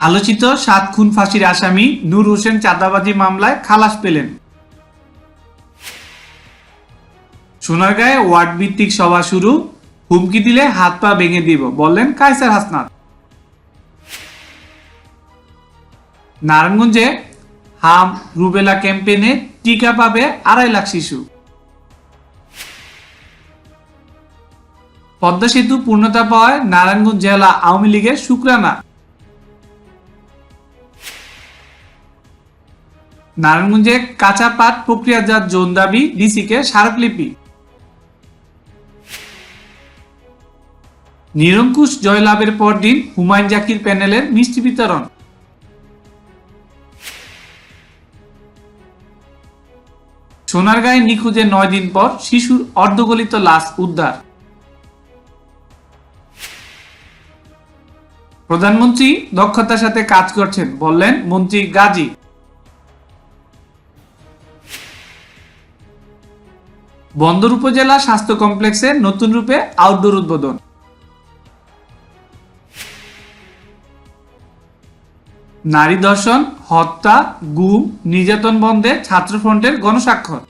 আলোচিত সাত খুন ফাঁসির আসামি নূর হোসেন চাঁদাবাজি মামলায় খালাস পেলেন। সোনারগাঁয়ে ওয়ার্ড ভিত্তিক সভা শুরু, হুমকি দিলে হাত পা ভেঙে দিব, বললেন কায়সার হাসনাত। নারায়ণগঞ্জে হাম রুবেলা ক্যাম্পেইনে টিকা পাবে আড়াই লাখ শিশু। পদ্মা সেতু পূর্ণতা পাওয়ায় নারায়ণগঞ্জ জেলা আওয়ামী লীগের শুক্রানা। নারায়ণগঞ্জে কাঁচা পাট প্রক্রিয়াজাত জোন দাবি ডিসিকে স্মারকলিপি। নিরঙ্কুশ জয়লাভের পর দিন হুমায়ুন জাকির প্যানেলের মিষ্টি বিতরণ। সোনারগাঁয়ে নিখোঁজের নয় দিন পর শিশুর অর্ধগলিত লাশ উদ্ধার। প্রধানমন্ত্রী দক্ষতার সাথে কাজ করছেন বললেন মন্ত্রী গাজী। বন্দর উপজেলা স্বাস্থ্য কমপ্লেক্সে নতুন রূপে আউটডোর উদ্বোধন। নারী দর্শন, হত্যা, গুম, নির্যাতন বন্ধে ছাত্রফ্রন্টের গণস্বাক্ষর।